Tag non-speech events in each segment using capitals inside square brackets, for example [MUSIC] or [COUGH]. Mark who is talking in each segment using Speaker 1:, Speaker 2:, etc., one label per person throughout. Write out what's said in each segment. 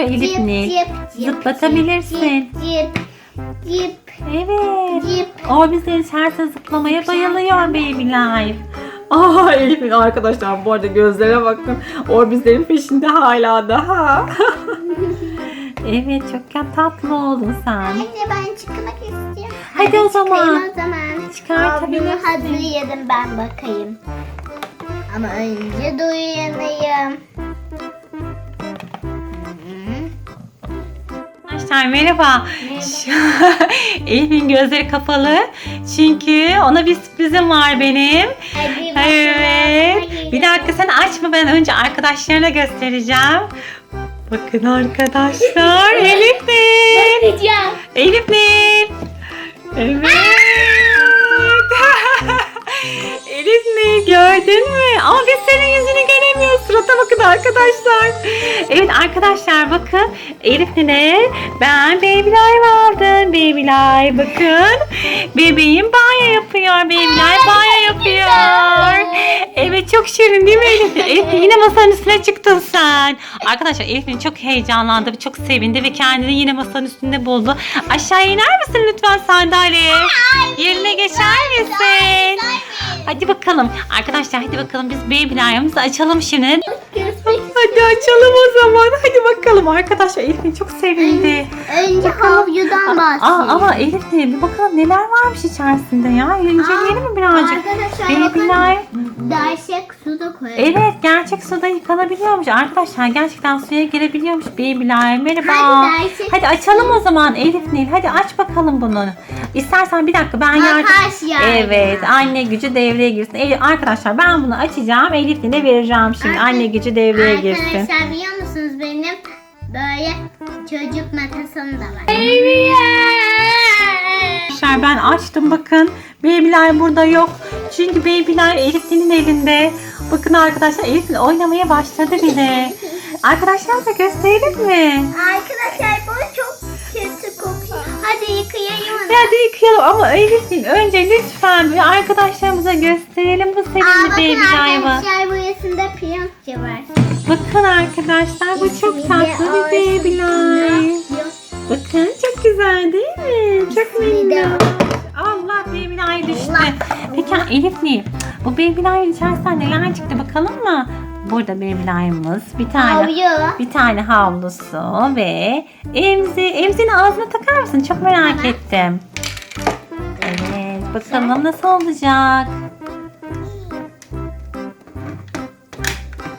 Speaker 1: Elif Nil. Zıplatabilirsin.
Speaker 2: Cip cip
Speaker 1: Evet.
Speaker 2: cip.
Speaker 1: O bizlerin içerisinde zıplamaya bayılıyor Baby Life. Aa Elif'in arkadaşlar bu arada gözlere bakın. Orbizlerin peşinde hala daha. [LAUGHS] evet çok tatlı oldun sen.
Speaker 2: Anne ben çıkmak istiyorum.
Speaker 1: Hadi o zaman.
Speaker 2: çıkayım o zaman.
Speaker 1: Çıkartabilirsin.
Speaker 2: Havlumu hazırladım ben bakayım. Ama önce de uyanayım.
Speaker 1: Arkadaşlar merhaba. [LAUGHS] Elif'in gözleri kapalı. Çünkü ona bir sürprizim var benim.
Speaker 2: Hadi.
Speaker 1: Evet. Bir dakika sen açma ben önce arkadaşlarına göstereceğim. Bakın arkadaşlar [LAUGHS] Elif Nil. Elif Nil. Evet. [LAUGHS] Elif Nil gördün mü? Ama biz senin yüzünü göremiyoruz. Surata bakın arkadaşlar. Evet arkadaşlar bakın. Elif Nil'e ben Baby Live aldım. Bakın. Bebeğim banyo yapıyor. Baby banyo yapıyor. Evet çok şirin değil mi Elif? [LAUGHS] Elif yine masanın üstüne çıktın sen. Arkadaşlar Elif Nil çok heyecanlandı ve çok sevindi ve kendini yine masanın üstünde buldu. Aşağı iner misin lütfen sandalyeye? Yerine geçer misin? Hadi bakalım. Arkadaşlar hadi bakalım biz Beyblade'ımızı açalım şimdi. Hadi açalım o zaman. Hadi bakalım. Arkadaşlar Elif çok sevindi.
Speaker 2: Önce havludan
Speaker 1: Aa,
Speaker 2: bahsedeyim.
Speaker 1: ama Elif Nil bir bakalım neler varmış içerisinde ya. İnceleyelim mi birazcık?
Speaker 2: Arkadaşlar bakın
Speaker 1: Beyblade.
Speaker 2: dersek da koyalım.
Speaker 1: Evet gerçek suda yıkanabiliyormuş. Arkadaşlar gerçekten suya girebiliyormuş Beyblade'ler. Merhaba.
Speaker 2: Hadi
Speaker 1: Hadi açalım o zaman Elif Nil. Hadi aç bakalım bunu. İstersen bir dakika ben yardım...
Speaker 2: Yani.
Speaker 1: Evet anne gücü devreye girsin. Elif, arkadaşlar ben bunu açacağım. Elif Nil'e vereceğim şimdi.
Speaker 2: Arka-
Speaker 1: Anne gücü devreye girsin.
Speaker 2: Arkadaşlar biliyor musunuz benim böyle çocuk makasım da var.
Speaker 1: Arkadaşlar ben açtım bakın. Babyler burada yok. Çünkü babyler Elif'in elinde. Bakın arkadaşlar Elif Nil oynamaya başladı bile. Arkadaşlar da gösterelim mi?
Speaker 2: Arkadaşlar bu çok kötü kokuyor. Hadi yıkayayım onu.
Speaker 1: Hadi yıkayalım ama Elif Nil önce lütfen bir arkadaşlarımıza gösterelim bu sevimli
Speaker 2: bakın
Speaker 1: babyline'ı.
Speaker 2: arkadaşlar burasında piyankçı var.
Speaker 1: Bakın arkadaşlar bu çok tatlı bir babyline. Bakın çok güzel değil mi? Çok
Speaker 2: Bir
Speaker 1: minnoş. Allah babyline düştü. Peki Elif Nil bu babyline içerisinden neler çıktı bakalım mı? Burada babyline'ımız bir tane
Speaker 2: Havlu.
Speaker 1: bir tane havlusu ve emzi. Emzini ağzına takar mısın? Çok merak ettim. Evet bakalım nasıl olacak?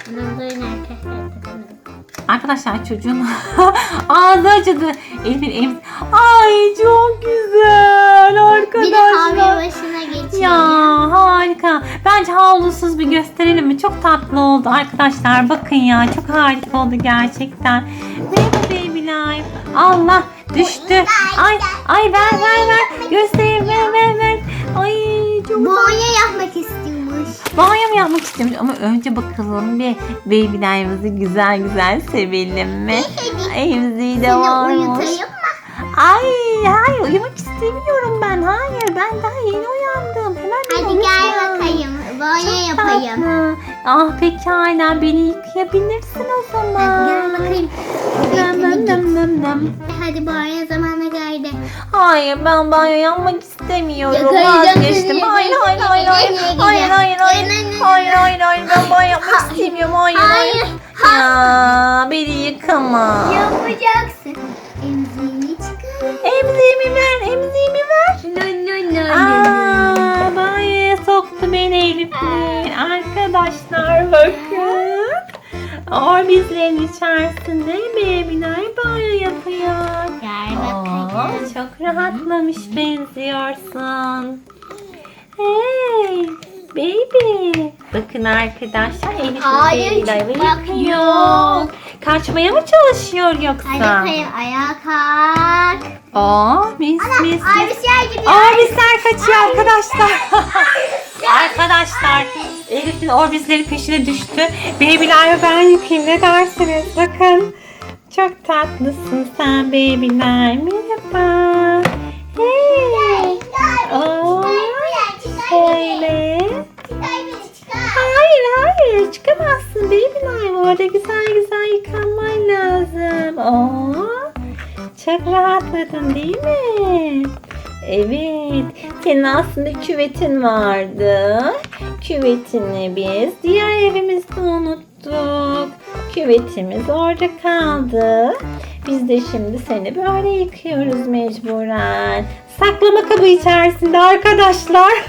Speaker 2: Arkadaşlar takılıyor.
Speaker 1: Arkadaşlar çocuğun [LAUGHS] ağzı acıdı. Elif'in emzi. Ay çok güzel
Speaker 2: Bir de havlu
Speaker 1: arkadaşlar.
Speaker 2: başına geçiyor.
Speaker 1: Ya harika. Bence havlusuz bir gösterelim mi? Çok tatlı oldu arkadaşlar. Bakın ya çok harika oldu gerçekten. Merhaba baby life. Allah düştü. Ay ay ver ver ver. Göstereyim ver ver ver. Ay çok
Speaker 2: Boya yapmak istiyormuş.
Speaker 1: Banyo mu yapmak istiyormuş ama önce bakalım bir baby life'ımızı güzel güzel sevelim mi? Emziği de varmış. Ay hayır uyumak istemiyorum ben. Hayır ben daha yeni uyandım. Hemen
Speaker 2: Hadi gel
Speaker 1: uyutma.
Speaker 2: bakayım. Boya yapayım.
Speaker 1: Tatlı. Ah pekala beni yıkayabilirsin o
Speaker 2: Hadi
Speaker 1: zaman.
Speaker 2: gel bakayım.
Speaker 1: Nam nam nam nam.
Speaker 2: Hadi boya zamanı geldi.
Speaker 1: Hayır ben banyo yapmak istemiyorum.
Speaker 2: Yıkayacağım
Speaker 1: Vazgeçtim.
Speaker 2: seni,
Speaker 1: Hayır hayır hayır hayır. Hayır hayır hayır. Hayır hayır hayır ben banyo yapmak istemiyorum. Hayır hayır.
Speaker 2: Hayır.
Speaker 1: Ya beni yıkama.
Speaker 2: Yapacaksın. Emziğini çıkar.
Speaker 1: Emziğimi ver, emziğimi ver. Aa, banyoya soktu beni Elif'in. Arkadaşlar bakın. Orbizlerin içerisinde bebiler banyo yapıyor. Çok rahatlamış benziyorsun. Hey baby. Bakın arkadaşlar Elif
Speaker 2: Hayır,
Speaker 1: yapıyor.
Speaker 2: yok.
Speaker 1: Kaçmaya mı çalışıyor
Speaker 2: Hadi
Speaker 1: yoksa?
Speaker 2: bakayım ayağa kalk.
Speaker 1: Aa mis mis mis.
Speaker 2: Bir şey gidiyor.
Speaker 1: Orbisler kaçıyor arkadaşlar. [LAUGHS] arkadaşlar Elif'in orbisleri peşine düştü. Babyler ben yıkayayım ne dersiniz? Bakın. Çok tatlısın sen babyler. Merhaba. Hey. Oo, şöyle. Hayır hayır çıkamazsın babyler. Orada güzel güzel yıkanman lazım. Oo, çok rahatladın değil mi? Evet. Senin aslında küvetin vardı. Küvetini biz diğer evimizde unuttuk. Küvetimiz orada kaldı. Biz de şimdi seni böyle yıkıyoruz mecburen. Saklama kabı içerisinde arkadaşlar. [LAUGHS]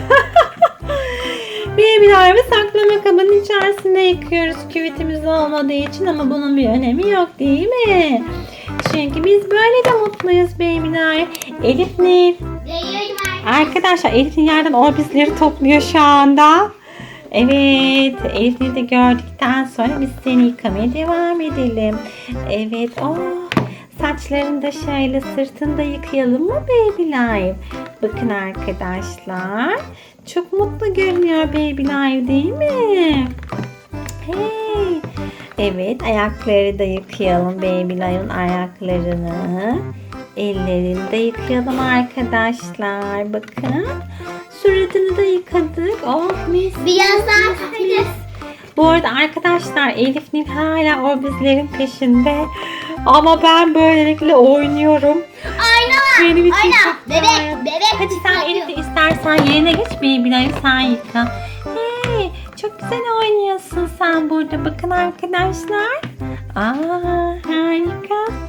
Speaker 1: Baby'lerimi saklama kabının içerisinde yıkıyoruz küvetimiz olmadığı için ama bunun bir önemi yok değil mi? Çünkü biz böyle de mutluyuz baby'ler. Elif Nil. Arkadaşlar Elif Nil yerden orbizleri topluyor şu anda. Evet Elif Nil'i de gördükten sonra biz seni yıkamaya devam edelim. Evet oh, saçlarını da şöyle sırtını da yıkayalım mı baby'ler? Bakın arkadaşlar. Çok mutlu görünüyor baby'ler değil mi? Hey. Evet ayakları da yıkayalım baby'lerin ayaklarını. Ellerini de yıkayalım arkadaşlar. Bakın. Suratını da yıkadık. Oh mis.
Speaker 2: Birazdan hadi.
Speaker 1: Bu arada arkadaşlar Elif Nil hala o bizlerin peşinde. Ama ben böylelikle oynuyorum.
Speaker 2: Ayna.
Speaker 1: Benim için
Speaker 2: Ayna.
Speaker 1: çok
Speaker 2: Bebek. Bebek.
Speaker 1: Hadi sen Elif istersen yerine geç baby'leri sen yıka. Hey, çok güzel oynuyorsun sen burada. Bakın arkadaşlar. Aa, harika.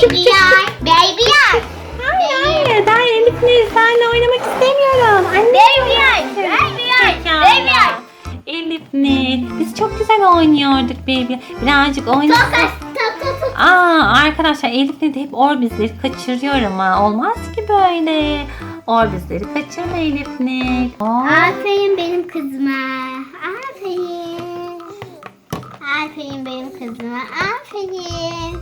Speaker 1: Süper.
Speaker 2: Babyler. Babyler.
Speaker 1: Hayır hayır ben Elif Nil seninle oynamak istemiyorum. Anne.
Speaker 2: Babyler. Babyler.
Speaker 1: Pekala.
Speaker 2: Babyler.
Speaker 1: Elif Nil. Biz çok güzel oynuyorduk baby. Birazcık oynasak. Aa arkadaşlar Elif Nil de hep orbizleri kaçırıyor ama olmaz ki böyle. Orbizleri kaçırma Elif. Aa,
Speaker 2: Aferin benim kızıma. Aferin. Aferin benim kızıma. Aferin.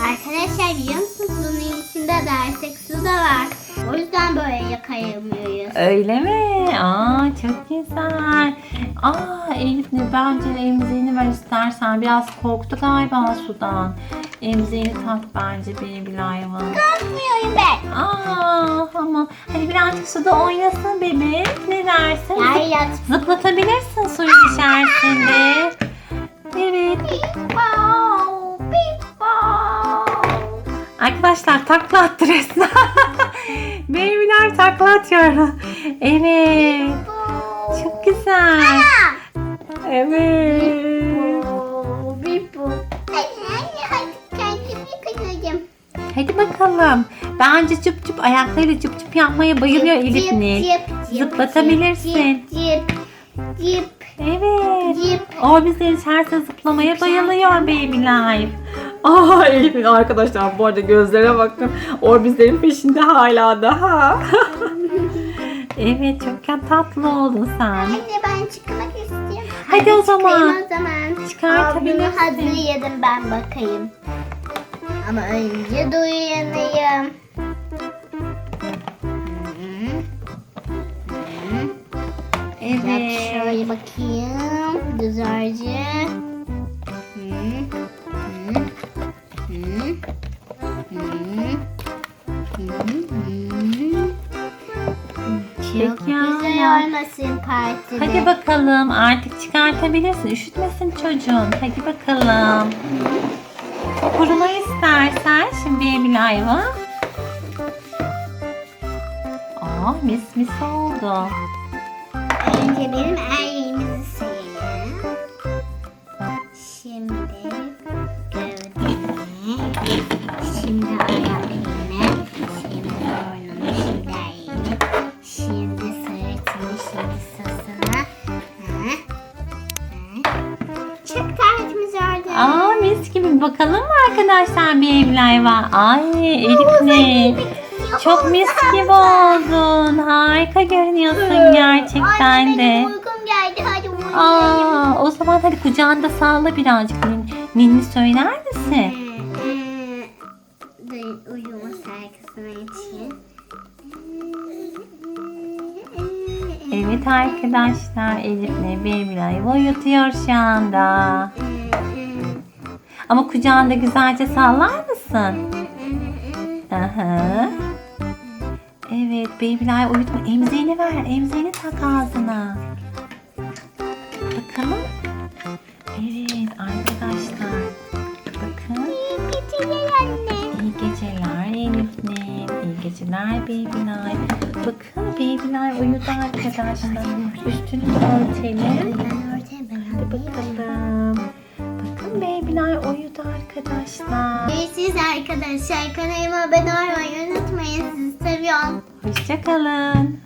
Speaker 2: Arkadaşlar biliyor musunuz bunun içinde dersek su da var. O yüzden böyle yakayamıyoruz.
Speaker 1: Öyle mi? Aa çok güzel. Aa Elif Nil bence emziğini ver istersen. Biraz korktu galiba sudan. Emziğini tak bence baby hayvan.
Speaker 2: Korkmuyorum ben.
Speaker 1: Aa ama hadi birazcık suda oynasın bebek. Ne dersin?
Speaker 2: Yat.
Speaker 1: Zıplatabilirsin suyun içerisinde. Arkadaşlar takla attı resmen. [LAUGHS] Babyler takla atıyor. Evet. Çok güzel. Evet.
Speaker 2: Hadi
Speaker 1: bakalım. Bence cıp cıp ayaklarıyla cıp cıp yapmaya bayılıyor Elif Nil. Zıplatabilirsin. Evet.
Speaker 2: cip.
Speaker 1: O bizlerin içerisinde zıplamaya bayılıyor Baby Life. Aa Elif'in arkadaşlar bu arada gözlere bakın. Orbizlerin peşinde hala daha. [LAUGHS] evet çok tatlı oldun sen.
Speaker 2: Anne ben çıkmak istiyorum.
Speaker 1: Hadi o zaman.
Speaker 2: o zaman.
Speaker 1: Çıkartabilirsin.
Speaker 2: Ablamı hazırladım ben bakayım. Ama önce de uyanayım. Evet.
Speaker 1: Evet.
Speaker 2: Şöyle bakayım. Güzelce. Hı. Çok güzel olmasın partide.
Speaker 1: Hadi bakalım artık çıkartabilirsin. Üşütmesin çocuğun. Hadi bakalım. Kurula istersen şimdi Baby Life'a. Aa mis mis oldu.
Speaker 2: Önce benim erkeğimizi
Speaker 1: arkadaşlar Baby Life'a? Ay Elif ne? Çok mis gibi oldun. Harika görünüyorsun gerçekten de. Aa, o zaman hadi kucağında salla birazcık. Nin- Ninni söyler misin?
Speaker 2: Dur uyuma şarkısını için.
Speaker 1: Evet arkadaşlar Elif'le Baby'ler uyutuyor şu anda. Ama kucağında güzelce sallar mısın? Aha. Evet Baby'ler uyutma. Emziğini ver. Emziğini tak ağzına. Tamam. Evet arkadaşlar. Bakın.
Speaker 2: İyi geceler anne.
Speaker 1: İyi geceler Elif Nil. İyi geceler Baby Night. Bakın Baby Night uyudu arkadaşlar. Üstünü örtelim.
Speaker 2: Ben ortaya ben
Speaker 1: Hadi bakalım. Night uyudu arkadaşlar.
Speaker 2: Görüşürüz arkadaşlar. Kanalıma abone olmayı unutmayın. Sizi seviyorum.
Speaker 1: Hoşçakalın.